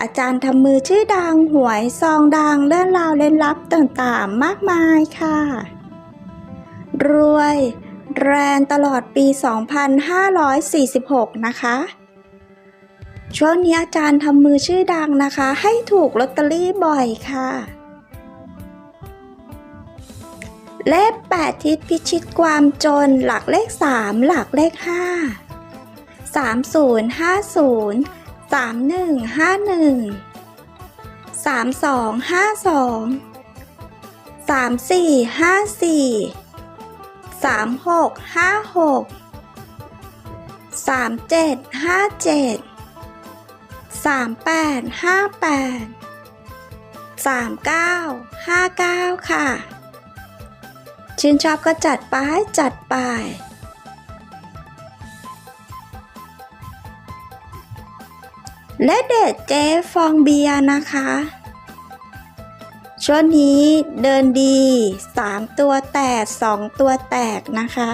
อาจารย์ทำมือชื่อดังหวยซองดังเรื่องราวเล่นลับต่างๆ มากมายค่ะ รวย แรงตลอดปี 2546 นะคะ ช่วงนี้อาจารย์ทำมือชื่อดังนะคะ ให้ถูกลอตเตอรี่บ่อยค่ะ เลข 8 ทิศพิชิตความจนหลักเลข 3 หลักเลข 5 3050 3151 3252 3454 3656 3757 3858 3959ค่ะ ชื่นชอบก็จัดไปจัดไป และเด็ดเจ๊ฟองเบียนะคะ ช่วงนี้เดินดี 3 ตัวแตก 2 ตัวแตกนะคะ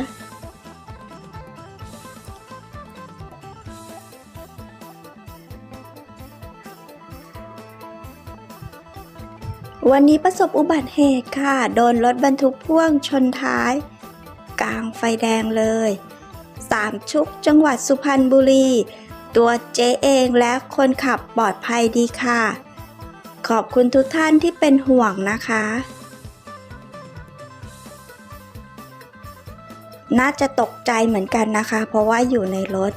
วันนี้ประสบอุบัติเหตุค่ะ โดนรถบรรทุกพ่วงชนท้าย กลางไฟแดงเลย สามชุกจังหวัดสุพรรณบุรี ตัวเจ๊เองและคนขับปลอดภัยดีค่ะ ขอบคุณทุกท่านที่เป็นห่วงนะคะ น่าจะตกใจเหมือนกันนะคะ เพราะว่าอยู่ในรถ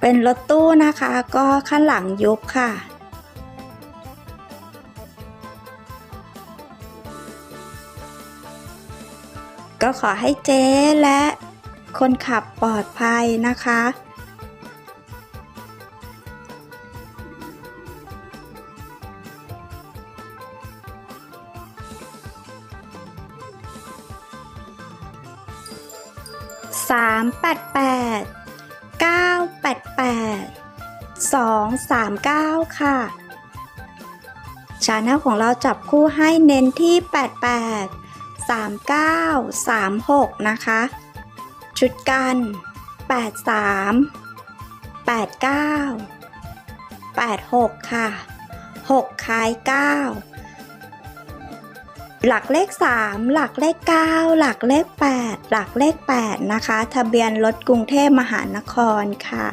เป็นรถตู้นะคะ ก็ข้างหลังยุบค่ะ ก็ขอให้เจ๊และคนขับปลอดภัยนะคะ สามแปดแปดเก้าแปดแปดสองสามเก้าค่ะชาแนลของเราจับคู่ให้เน้นที่ 88 39 36 นะคะ ชุดกัน 83 89 86 ค่ะ 6 คล้าย 9 หลักเลข 3 หลักเลข 9 หลักเลข 8 หลักเลข 8 นะคะ ทะเบียนรถกรุงเทพมหานครค่ะ